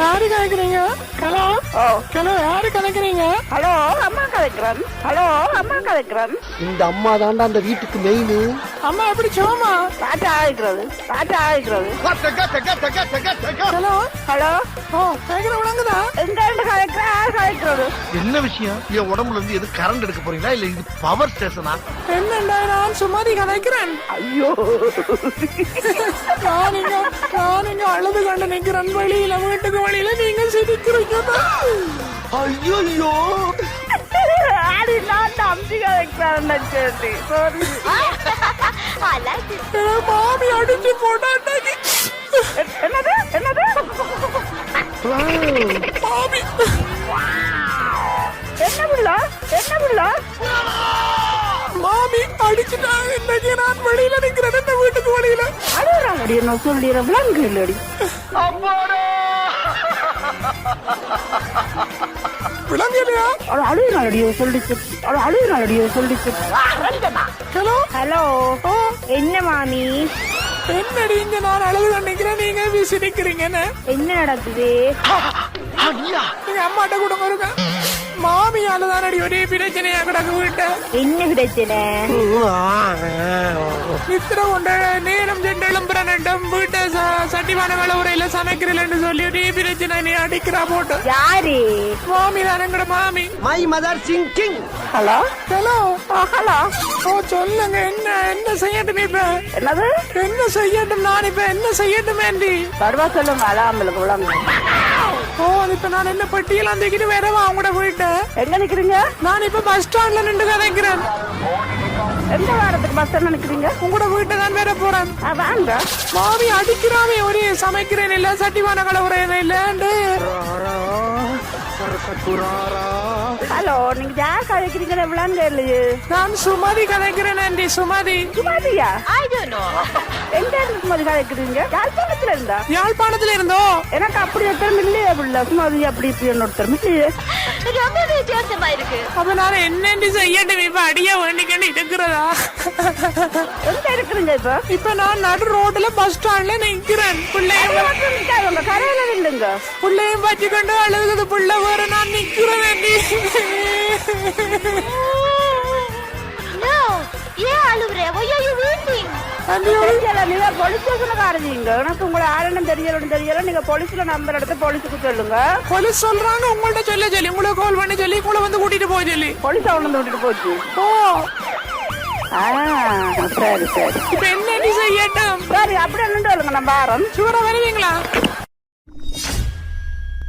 யாரு கதைக்கிறீங்க ஹலோ? ஓ. ஹலோ யாரு கதைக்கிறீங்க ஹலோ அம்மா கதைக்கிறேன் ஹலோ அம்மா கதைக்கிறேன் இந்த அம்மா தாண்டா அந்த வீட்டுக்கு மெயின் அம்மா எப்படி சோமா? பாட்டு ஆகிக்கிறது பாட்டு ஆகிக்கிறது. ஹலோ? ஹலோ. ஓ கேக்குற விளங்குதா? எங்க இருந்து கதைக்கிற யார் கதைக்கிறது என்ன விஷயம்? என் உடம்புல இருந்து எது கரண்ட் எடுக்க போறீங்களா? இல்ல இது பவர் ஸ்டேஷனா என்னண்டா நான் சுமதி கதைக்கிறேன் ஐயோ. நான் இங்க நான் இங்க அழுது கொண்டு நிக்கிறேன் வழியில வீட்டுக்கு வழியில நீங்க சிரிக்கிறீங்க ஐயோ ஆடி நான் தம்பி கதைக்கிறேன் சரி சாரி மாமி அடிச்சு என்னது? என்னது? மாமி அழுகுறாங்கடி என்ன சொல்லிடுற விலங்கு இல்லடி விளங்கலையா அவள் அழுகுறாங்கடியோ சொல்லிச்சு. அவள் அழுகுறாங்கடியோ சொல்லிச்சு. ஹலோ? ஹலோ? என்ன மாமி? என்னடி இங்க நான் அழுது கொண்டு நிக்கிறேன் நீங்க வீசி நிக்கிறீங்கன்னு? என்ன நடக்குது? நீங்க அம்மாட்ட கொடுங்க இருக்க மாமியால தானடி ஒரே பிரச்சனையா கிடக்கு வீட்டை என்ன பிரச்சனை? நித்திர கொண்ட நேரம் சென்று எழும்புறனும் வீட்டை ச- சட்டிமான வேலை உரையில சமைக்கிறேன்னு சொல்லி ஒரே பிரச்சனை நீ அடிக்கிறா போட்டு. யாரு? மாமி தானங்கட மாமி? My mother singing hello? Hello? Hello? ஓ சொல்லுங்க என்ன என்ன செய்யட்டும் இப்ப? என்னது? என்ன செய்யட்டும் நான் இப்ப? என்ன செய்யட்டும் பருவா சொல்லுங்க ஓ இப்ப நான் என்ன பெட்டியெல்லாம் தூக்கிட்டு வரவா அவங்களோட போயிட்டு? எங்க நிக்கிறீங்க? நான் இப்ப பஸ் ஸ்டாண்ட்ல நின்று கதைக்கிறேன் எந்த வாரத்துக்கு பஸ் ஸ்டாண்ட் நிக்கிறீங்க? உங்களோட வீட்டை தான் வேற போறேன். வாங்க மாமி அடிக்கிறாமே ஒரே சமைக்கிறேன் இல்ல சட்டிமான கலவுறேன் இல்லண்டு ஹலோ நீங்க யார் கதைக்கிறீங்க விளங்க இல்லையே நான் சுமதி கதைக்கிறேன் ஆண்டி சுமதி. சுமாதியா? எங்க இருந்து சுமாதி கதைக்கிறீங்க? யாழ்ப்பாணத்துல இருந்தா? யாழ்ப்பாணத்துல இருந்தோ? எனக்கு அப்படி ஒருத்தர் இல்லையே புள்ள சுமாதி அப்படி இப்படி ஒருத்தர் இல்லையே ரொம்ப வித்தியாசமா இருக்கு. அப்ப நான் என்னண்டி செய்யட்டும் இப்ப அடிய வேண்டிக்கன்னு இருக்கிறதா? எங்க இருக்கிறீங்க இப்ப? இப்ப நான் நடு ரோட்ல பஸ் ஸ்டாண்ட்ல நிக்கிறேன். பிள்ளையும் கரையில நில்லுங்க. பிள்ளையும் வச்சுக்கொண்டு அழுகுது. புள்ள வேற நான் நிக்கிறேன் உங்கள்ட்ட சொல்ல சொல்லி உங்களை கால் பண்ணி சொல்லி உங்களை வந்து கூட்டிட்டு போக சொல்லி போலீஸ் அவனை விட்டுட்டு போச்சு. ஓ சரி சரி. இப்ப என்ன செய்யட்டும்? சரி அப்படி நின்று சொல்லுங்க நம்ம ஆரம். சுவரா வருவீங்களா?